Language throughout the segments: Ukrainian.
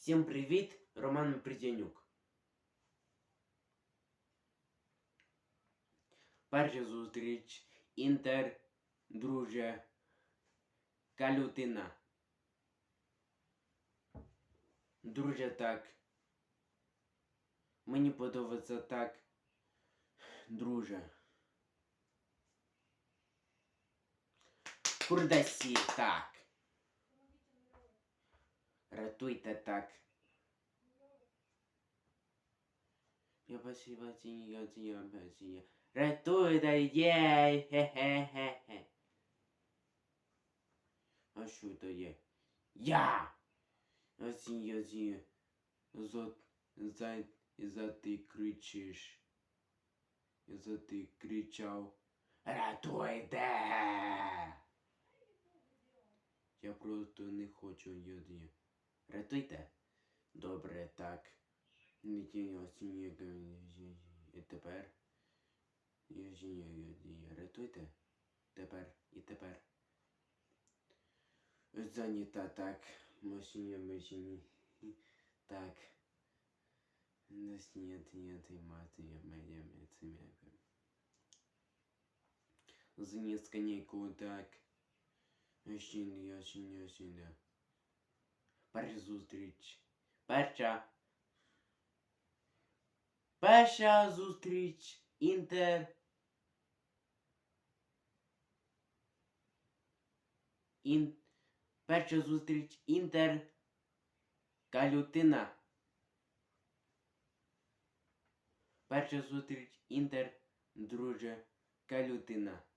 Всім привіт, Роман Придянюк. Перша зустріч Інтер, друже, Калютина. Друже, так. Мені подобається так. Друже. Курдасі, так. Ратуйте так. Ратуйте, єй, хе-хе-хе-хе. А що то є? Я! Оці, я ці. За, за, ти кричиш. За ти кричав. Ратуйте! Я просто не хочу йоді. Рятуйте. Добре, так. Не тінь І тепер. Я йоді. Рятуйте. Тепер і тепер. Зайнята так. Машині, машині. Так. Нас нет, нет, и мати, медіа, медіа. Зніс конейку, так. Осіння, я осіння, осіння. Перша зустріч. Перша. Перша зустріч. Інтер. Ін... Перша зустріч. Інтер. Калютина. Перша зустріч. Інтер. Друже. Калютина.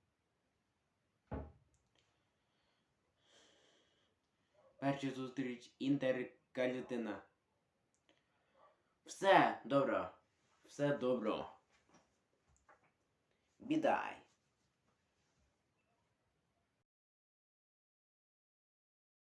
Перша зустріч інтеркалітина. Все добро. Все добро. Бідай.